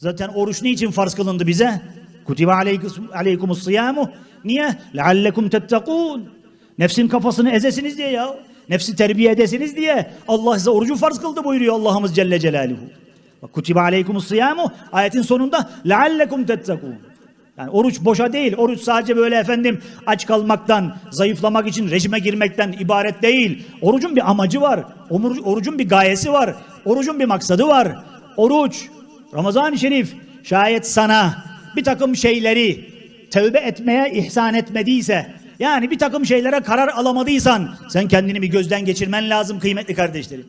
Zaten oruç niçin farz kılındı bize? Kutibe aleykumus siyamu. Niye? Leallekum tettekûn. Nefsin kafasını ezesiniz diye ya. Nefsi terbiye edesiniz diye. Allah size orucu farz kıldı buyuruyor Allah'ımız Celle Celaluhu. Kutibe aleykumus siyamu ayetin sonunda leallekum tettekûn. Yani oruç boşa değil. Oruç sadece böyle efendim aç kalmaktan, zayıflamak için rejime girmekten ibaret değil. Orucun bir amacı var. Oruc- Orucun bir gayesi var. Orucun bir maksadı var. Oruç, Ramazan-ı Şerif şayet sana bir takım şeyleri tövbe etmeye ihsan etmediyse, yani bir takım şeylere karar alamadıysan sen kendini bir gözden geçirmen lazım kıymetli kardeşlerim.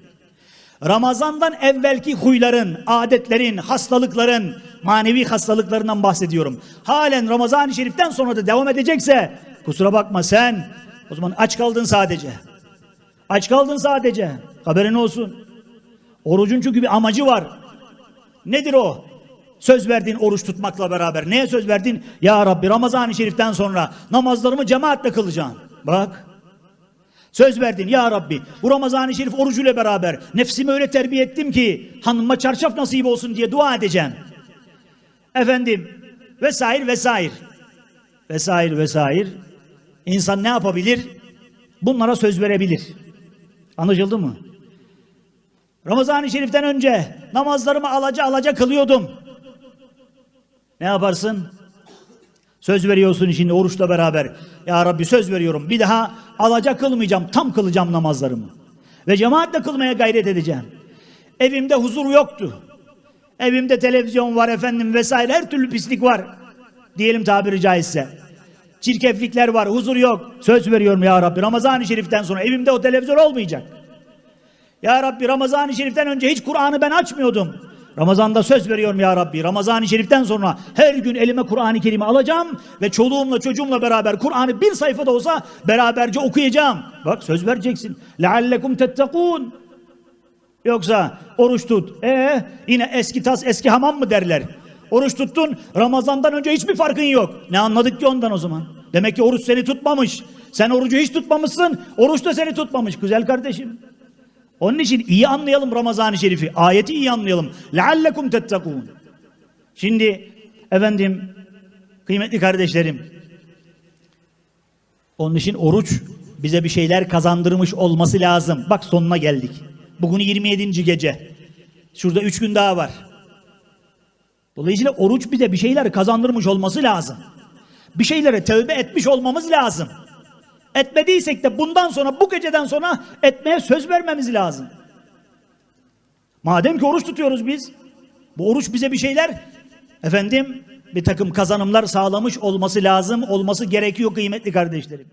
Ramazandan evvelki huyların, adetlerin, hastalıkların, manevi hastalıklarından bahsediyorum. Halen Ramazan-ı Şerif'ten sonra da devam edecekse kusura bakma sen o zaman aç kaldın sadece. Aç kaldın sadece. Haberin olsun. Orucun çünkü bir amacı var. Nedir o? Söz verdiğin oruç tutmakla beraber. Neye söz verdin? Ya Rabbi Ramazan-ı Şerif'ten sonra namazlarımı cemaatle kılacağım. Bak. Söz verdin ya Rabbi bu Ramazan-ı Şerif orucuyla beraber nefsimi öyle terbiye ettim ki hanıma çarşaf nasip olsun diye dua edeceğim. Efendim vesaire vesaire vesaire vesaire insan ne yapabilir? Bunlara söz verebilir. Anlaşıldı mı? Ramazan-ı Şerif'ten önce namazlarımı alaca alaca kılıyordum. Ne yaparsın? Söz veriyorsun şimdi oruçla beraber. Ya Rabbi söz veriyorum. Bir daha alaca kılmayacağım. Tam kılacağım namazlarımı. Ve cemaatle kılmaya gayret edeceğim. Evimde huzur yoktu. Evimde televizyon var efendim vesaire her türlü pislik var. Diyelim tabiri caizse. Çirkeflikler var, huzur yok. Söz veriyorum ya Rabbi Ramazan-ı Şerif'ten sonra evimde o televizyon olmayacak. Ya Rabbi Ramazan-ı Şerif'ten önce hiç Kur'an'ı ben açmıyordum. Ramazan'da söz veriyorum ya Rabbi. Ramazan-ı Şerif'ten sonra her gün elime Kur'an-ı Kerim'i alacağım ve çoluğumla çocuğumla beraber Kur'an'ı bir sayfada olsa beraberce okuyacağım. Bak söz vereceksin. لَعَلَّكُمْ تَتَّقُونَ Yoksa oruç tut. E yine eski tas eski hamam mı derler? Oruç tuttun Ramazan'dan önce hiçbir farkın yok. Ne anladık ki ondan o zaman? Demek ki oruç seni tutmamış. Sen orucu hiç tutmamışsın. Oruç da seni tutmamış. Güzel kardeşim. Onun için iyi anlayalım Ramazan-ı Şerif'i. Ayeti iyi anlayalım. لَعَلَّكُمْ تَتَّقُونَ Şimdi efendim kıymetli kardeşlerim onun için oruç bize bir şeyler kazandırmış olması lazım. Bak sonuna geldik. Bugün 27. gece. Şurada 3 gün daha var. Dolayısıyla oruç bize bir şeyler kazandırmış olması lazım. Bir şeylere tövbe etmiş olmamız lazım. Etmediysek de bundan sonra bu geceden sonra etmeye söz vermemiz lazım. Madem ki oruç tutuyoruz biz, bu oruç bize bir şeyler efendim bir takım kazanımlar sağlamış olması lazım, olması gerekiyor kıymetli kardeşlerim.